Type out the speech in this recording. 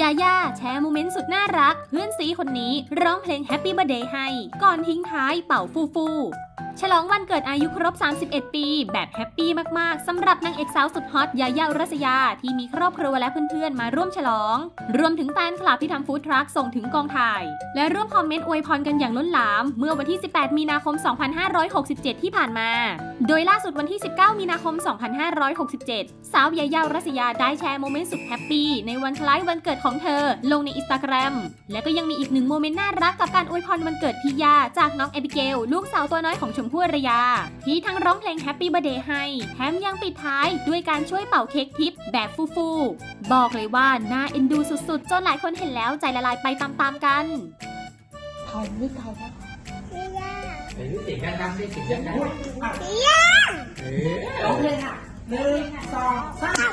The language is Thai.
ยาย่าแชร์โมเมนต์สุดน่ารัก เพื่อนซีคนนี้ร้องเพลง Happy Birthday ให้ ก่อนทิ้งท้ายเป่าฟูฟู ฉลองวันเกิดอายุครบ 31 ปี แบบแฮปปี้มากๆสำหรับนางเอกสาวสุดฮอตยาย่าอุรัสยา ที่มีครอบครัวและเพื่อนๆ มาร่วมฉลอง รวมถึงแฟนคลับที่ทำฟู้ดทรัคส่งถึงกองถ่าย และร่วมคอมเมนต์อวยพรกันอย่างล้นหลาม เมื่อวันที่ 18 มีนาคม 2567 ที่ผ่านมา โดยล่าสุดวันที่ 19 มีนาคม 2567 สาวยาย่าอุรัสยาได้แชร์โมเมนต์สุดแฮปปี้ในวันคล้ายวันเกิดของเธอ ลงในอินสตาแกรมและก็ยังมีอีกหนึ่งโมเมนต์น่ารักกับการอวยพรวันเกิดพี่ยาจากน้องแอบิเกลลูกสาวตัวน้อยของชมพู่อารยา ที่ทั้งร้องเพลง Happy Birthday ให้ แถมยังปิดท้ายด้วยการช่วยเป่าเค้กทิปแบบฟูๆ บอกเลยว่าน่าเอ็นดูสุดๆ จนหลายคนเห็นแล้วใจละลายไปตามๆกันถ่ายไม่ถ่ายนะเดี๋ยวเสียงดังๆดิเสียงดังๆเออโอเคค่ะหนึ่งสองสาม